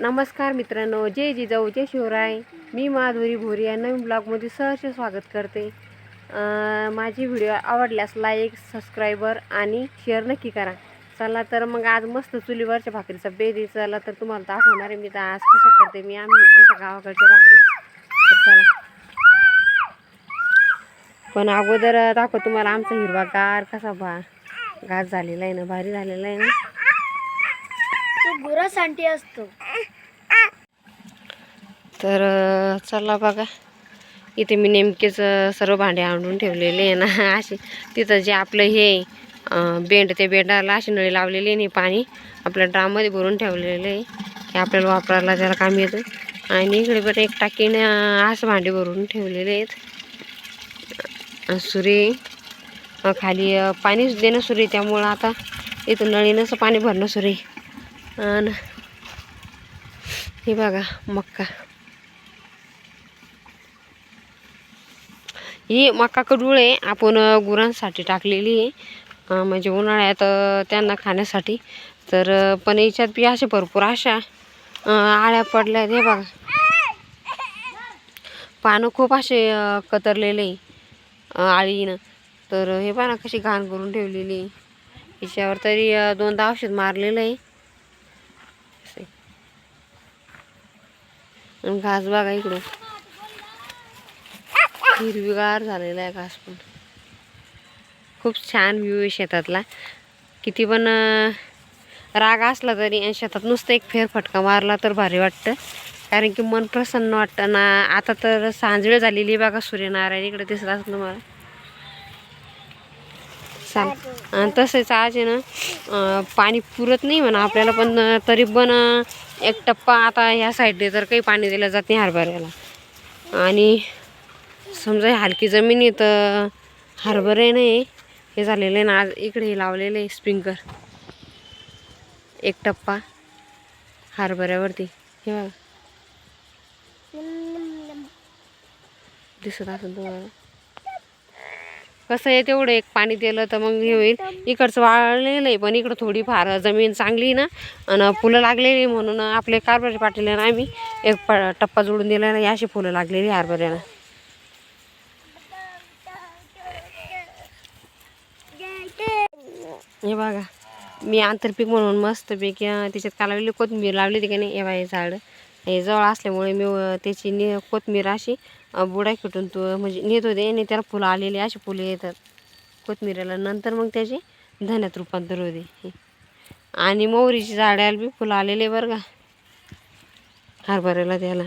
नमस्कार मित्रांनो जय जिजाऊ जय शिवराय. मी माधुरी भोरी या नवीन ब्लॉगमध्ये सहर्ष स्वागत करते. माझी व्हिडिओ आवडल्यास लाईक सबस्क्रायबर आणि शेअर नक्की करा. चला तर मग आज मस्त चुलीवरच्या भाकरीचा बेदी चला तर तुम्हाला दाखवणार आहे मी तर आज कशा करते मी. आम्ही आमच्या गावाकडच्या भाकरी. तर चला. पण अगोदर दाखव तुम्हाला आमचा हिरवागार कसा भा घास झालेला आहे ना भारी झालेला आहे ना. तो गुरासाठी असतो. तर चला बघा. इथे मी नेमकेच सर्व भांडे आणून ठेवलेले आहे ना. असे तिथं जे आपलं हे बेंड ते बेंडाला अशी नळी लावलेली नाही पाणी. आपल्या ड्राममध्ये भरून ठेवलेलं आहे. हे आपल्याला वापरायला त्याला काम येतं. आणि इकडे पण एक टाकीने असं भांडे भरून ठेवलेले आहेत. सुरे. खाली पाणीच देणं सुरे त्यामुळं आता इथं नळीनंच पाणी भरणं सुरे आणि हे बघा मक्का. ही मका कडूळ आहे. आपण गुरांसाठी टाकलेली आहे. म्हणजे उन्हाळ्यात त्यांना खाण्यासाठी. तर पण याच्यात बी असे भरपूर अशा आळ्या पडल्या हे बघा. पानं खूप असे कतरलेले आळीनं. तर हे पानं कशी घाण करून ठेवलेली आहे. तरी दोनदा औषध मारलेलं आहे. आणि घास बघा इकडं. हिरवीगार झालेला आहे घास पण. खूप छान व्ह्यू आहे शेतातला. किती पण राग असला तरी आणि शेतात नुसतं एक फेरफटका मारला तर भारी वाटतं. कारण की मन प्रसन्न वाटतं ना. आता तर सांजवेळ झालेली आहे बघा सूर्यनारायण. इकडे दिसत असं मला चाल आणि तसेच आज आहे ना पाणी पुरत नाही म्हणा आपल्याला पण तरी पण एक टप्पा आता ह्या साईडने तर काही पाणी दिलं जात नाही हरभऱ्याला. आणि समजा हलकी जमीन आहे तर हरभरे नाही. हे झालेलं आहे ना आज इकडे हे लावलेलं आहे स्प्रिंकर एक टप्पा हरभऱ्यावरती. हे बघा. दिसत असेल तुम्हाला? कसं आहे तेवढं एक पाणी दिलं तर मग हे होईल. इकडचं वाळलेलं आहे पण इकडं थोडीफार जमीन चांगली ना. आणि फुलं लागलेली म्हणून आपले कारभारी पाटील ना आम्ही एक प टप्पा जोडून दिला ना अशी फुलं लागलेली हरभऱ्याला हे बघा मी आंतरपीक म्हणून मस्तपैकी अं, त्याच्यात का लावली कोथिंबीर लावली ती का नाही हे बाई हे झाड. हे जवळ असल्यामुळे मी त्याची नि कोथमीर अशी बुडा कुटून तो म्हणजे नेत होते. आणि त्याला फुलं आलेली अशी फुलं येतात. कोथमिरीला. नंतर मग त्याची धन्यात रूपांतर होते. हे. आणि मोहरीची झाडाला बी फुलं आलेले बरं का. हरभऱ्याला त्याला.